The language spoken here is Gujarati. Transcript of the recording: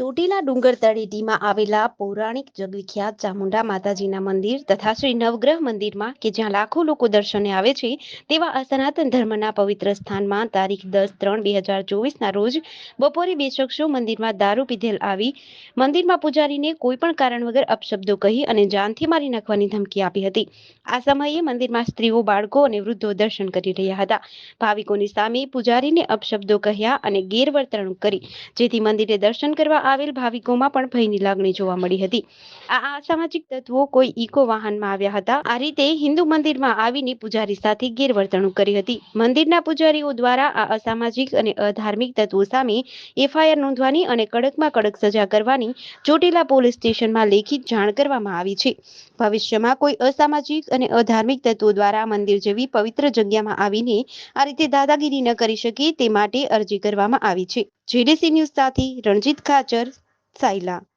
ચોટીલા ડુંગર તળેટીમાં આવેલા પૌરાણિક જગવિખ્યાત ચામુંડા માતાજીના મંદિર તથા શ્રી નવગ્રહ મંદિરમાં કે જ્યાં લાખો લોકો દર્શને આવે છે, તેવા આ સનાતન ધર્મના પવિત્ર સ્થાનમાં તારીખ દસ ત્રણ બે હજાર ચોવીસના રોજ બપોરે બે શખ્સો મંદિરમાં દારૂ પીધેલ આવી. મંદિરમાં પૂજારીને કોઈ પણ કારણ વગર અપશબ્દો કહી અને જાનથી મારી નાખવાની ધમકી આપી હતી. આ સમયે મંદિરમાં સ્ત્રીઓ, બાળકો અને વૃદ્ધો દર્શન કરી રહ્યા હતા. ભાવિકોની સામે પૂજારીને અપશબ્દો કહ્યા અને ગેરવર્તણૂક કરી, જેથી મંદિરે દર્શન કરવા આવેલ ભાવિકોમાં પણ ભયની લાગણી જોવા મળી હતી. આ અસામાજિક તત્વો કોઈ ઇકો વાહનમાં આવ્યા હતા. આ રીતે હિન્દુ મંદિરમાં આવીને પૂજારી સાથે ગેરવર્તણૂક કરી હતી. મંદિરના પૂજારીઓ દ્વારા આ અસામાજિક અને અધાર્મિક તત્વો સામે એફઆઈઆર નોંધવાની અને કડકમાં કડક સજા કરવાની ચોટીલા પોલીસ સ્ટેશનમાં લેખિત જાણ કરવામાં આવી છે. ભવિષ્યમાં કોઈ અસામાજિક અને અધાર્મિક તત્વો દ્વારા મંદિર જેવી પવિત્ર જગ્યામાં આવીને આ રીતે દાદાગીરી ન કરી શકે તે માટે અરજી કરવામાં આવી છે. જેડીસી ન્યૂઝ સાથે રણજીત ખાચર मीटर